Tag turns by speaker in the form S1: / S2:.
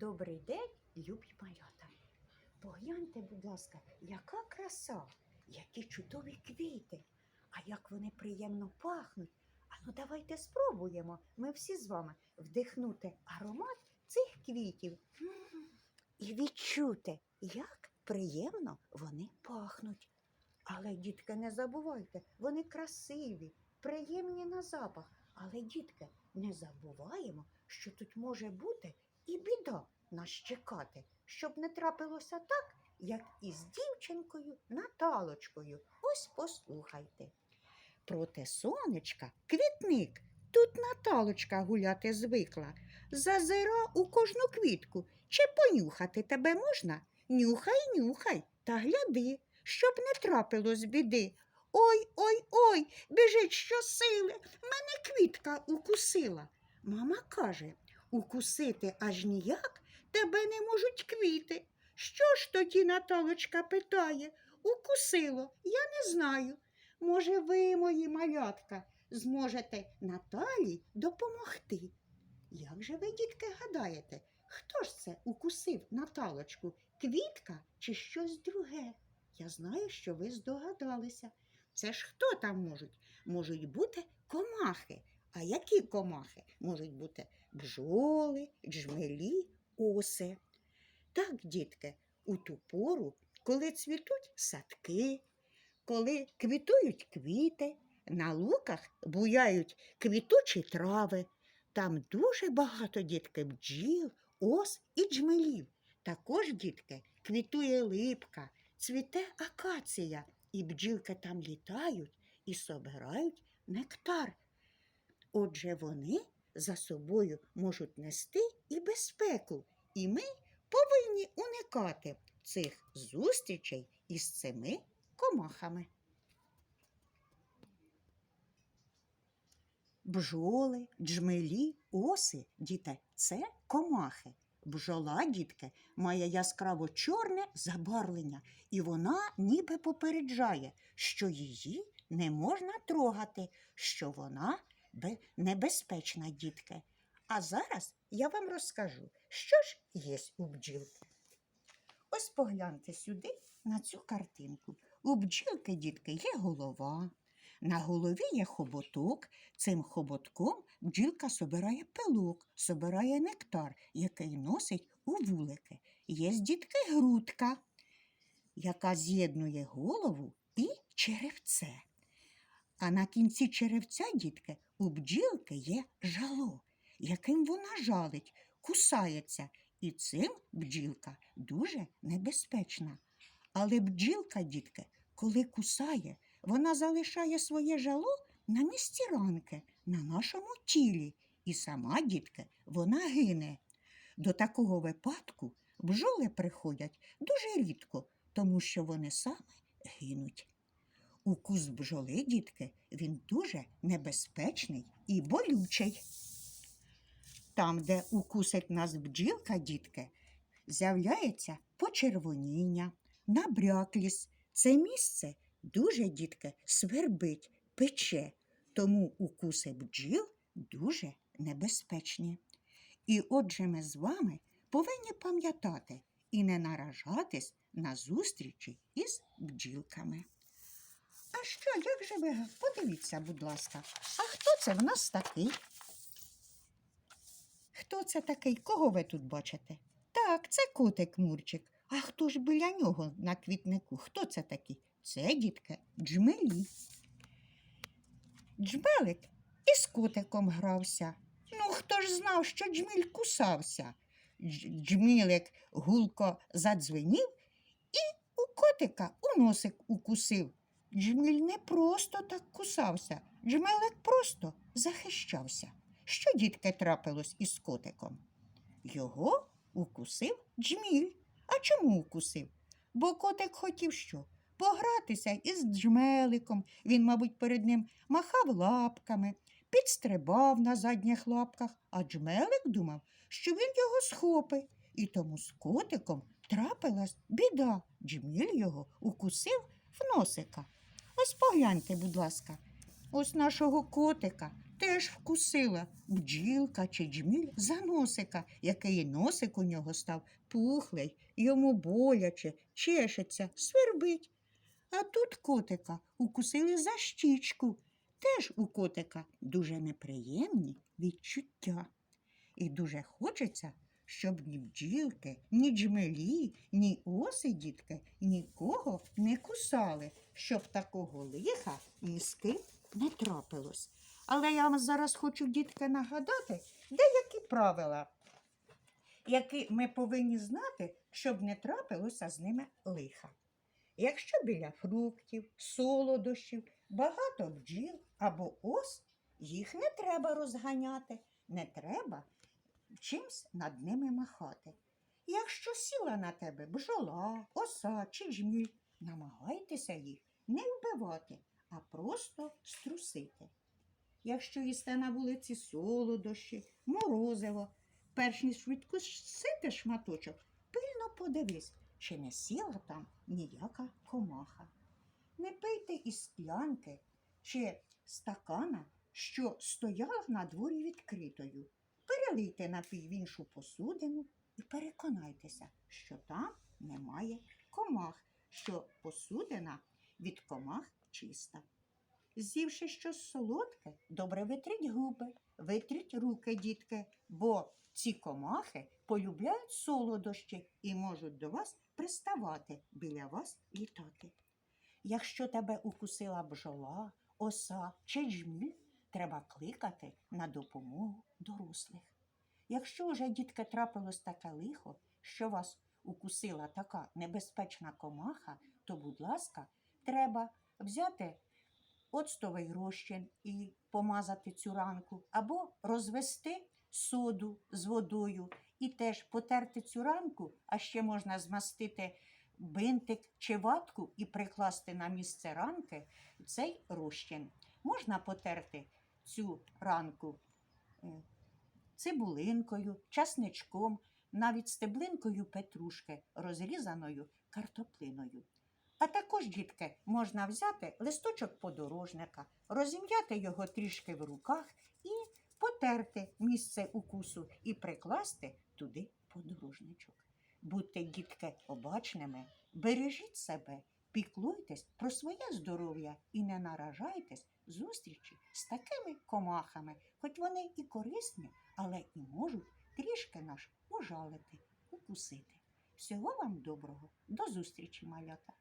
S1: Добрий день, любі малята. Погляньте, будь ласка, яка краса, які чудові квіти, а як вони приємно пахнуть. А ну давайте спробуємо ми всі з вами вдихнути аромат цих квітів і відчути, як приємно вони пахнуть. Але, дітки, не забувайте, вони красиві, приємні на запах. Але, дітки, не забуваємо, що тут може бути і біда нас чекати, щоб не трапилося так, як із дівчинкою Наталочкою. Ось послухайте. Проти сонечка квітник. Тут Наталочка гуляти звикла. Зазира у кожну квітку. Чи понюхати тебе можна? Нюхай, нюхай та гляди, щоб не трапилось біди. Ой, ой, ой, біжить щосили, мене квітка укусила. Мама каже, укусити аж ніяк тебе не можуть квіти. Що ж тоді Наталочка питає? Укусило, я не знаю. Може, ви, мої малятка, зможете Наталі допомогти? Як же ви, дітки, гадаєте, хто ж це укусив Наталочку? Квітка чи щось друге? Я знаю, що ви здогадалися. Це ж хто там можуть? Можуть бути комахи. А які комахи? Можуть бути бджоли, джмелі, оси. Так, дітки, у ту пору, коли цвітуть садки, коли квітують квіти, на луках буяють квітучі трави. Там дуже багато дітки бджіл, ос і джмелів. Також, дітки, квітує липка, цвіте акація, і бджілки там літають і собирають нектар. Отже, вони за собою можуть нести і безпеку, і ми повинні уникати цих зустрічей із цими комахами. Бжоли, джмелі, оси, діти, це комахи. Бжола, дітки, має яскраво чорне забарвлення, і вона ніби попереджає, що її не можна трогати, що вона небезпечна, дітки. А зараз я вам розкажу, що ж є у бджілки. Ось погляньте сюди на цю картинку. У бджілки, дітки, є голова. На голові є хоботок. Цим хоботком бджілка собирає пилок, собирає нектар, який носить у вулики. Є дітки грудка, яка з'єднує голову і черевце. А на кінці черевця, дітки, у бджілки є жало, яким вона жалить, кусається, і цим бджілка дуже небезпечна. Але бджілка, дітки, коли кусає, вона залишає своє жало на місці ранки, на нашому тілі, і сама, дітки, вона гине. До такого випадку бджоли приходять дуже рідко, тому що вони саме гинуть. Укус бджоли, дітки, він дуже небезпечний і болючий. Там, де укусить нас бджілка, дітки, з'являється почервоніння, набряклість. Це місце дуже, дітки, свербить, пече, тому укуси бджіл дуже небезпечні. І отже, ми з вами повинні пам'ятати і не наражатись на зустрічі із бджілками. А що, як же ви? Подивіться, будь ласка, а хто це в нас такий? Хто це такий? Кого ви тут бачите? Так, це котик Мурчик. А хто ж біля нього на квітнику? Хто це такий? Це, дітки, джмелі. Джмелик із котиком грався. Ну, хто ж знав, що джміль кусався? Дж- Джмілик гулко задзвенів і у котика у носик укусив. Джміль не просто так кусався, джмелик просто захищався. Що дітки трапилось із котиком? Його укусив джміль. А чому укусив? Бо котик хотів що? Погратися із джмеликом. Він, мабуть, перед ним махав лапками, підстрибав на задніх лапках, а джмелик думав, що він його схопить. І тому з котиком трапилась біда. Джміль його укусив в носика. Ось погляньте, будь ласка, ось нашого котика теж вкусила бджілка чи джміль за носика, який носик у нього став пухлий, йому боляче, чешеться, свербить. А тут котика укусили за щічку. Теж у котика дуже неприємні відчуття. І дуже хочеться, щоб ні бджілки, ні джмелі, ні оси, дітки, нікого не кусали, щоб такого лиха ні з ким не трапилось. Але я вам зараз хочу, дітки, нагадати деякі правила, які ми повинні знати, щоб не трапилося з ними лиха. Якщо біля фруктів, солодощів, багато бджіл або ос, їх не треба розганяти, не треба чимсь над ними махати. Якщо сіла на тебе бджола, оса чи джміль, намагайтеся їх не вбивати, а просто струсити. Якщо їсте на вулиці солодощі, морозиво, перш ніж відкусити шматочок, пильно подивись, чи не сіла там ніяка комаха. Не пийте із склянки чи стакана, що стояла на дворі відкритою. Перелийте напій в іншу посудину і переконайтеся, що там немає комах, що посудина від комах чиста. З'ївши щось солодке, добре витріть губи, витріть руки, дітки, бо ці комахи полюбляють солодощі і можуть до вас приставати, біля вас літати. Якщо тебе укусила бджола, оса чи джміль, треба кликати на допомогу дорослих. Якщо вже, дітки, трапилось таке лихо, що вас укусила така небезпечна комаха, то, будь ласка, треба взяти оцтовий розчин і помазати цю ранку, або розвести соду з водою і теж потерти цю ранку, а ще можна змастити бинтик чи ватку і прикласти на місце ранки цей розчин. Можна потерти цю ранку е, цибулинкою, часничком, навіть стеблинкою петрушки, розрізаною картоплиною. А також, дітки, можна взяти листочок подорожника, розім'яти його трішки в руках і потерти місце укусу і прикласти туди подорожничок. Будьте, дітки, обачними, бережіть себе, піклуйтесь про своє здоров'я і не наражайтесь зустрічі з такими комахами, хоч вони і корисні, але і можуть трішки наш ужалити, укусити. Всього вам доброго, до зустрічі, малята!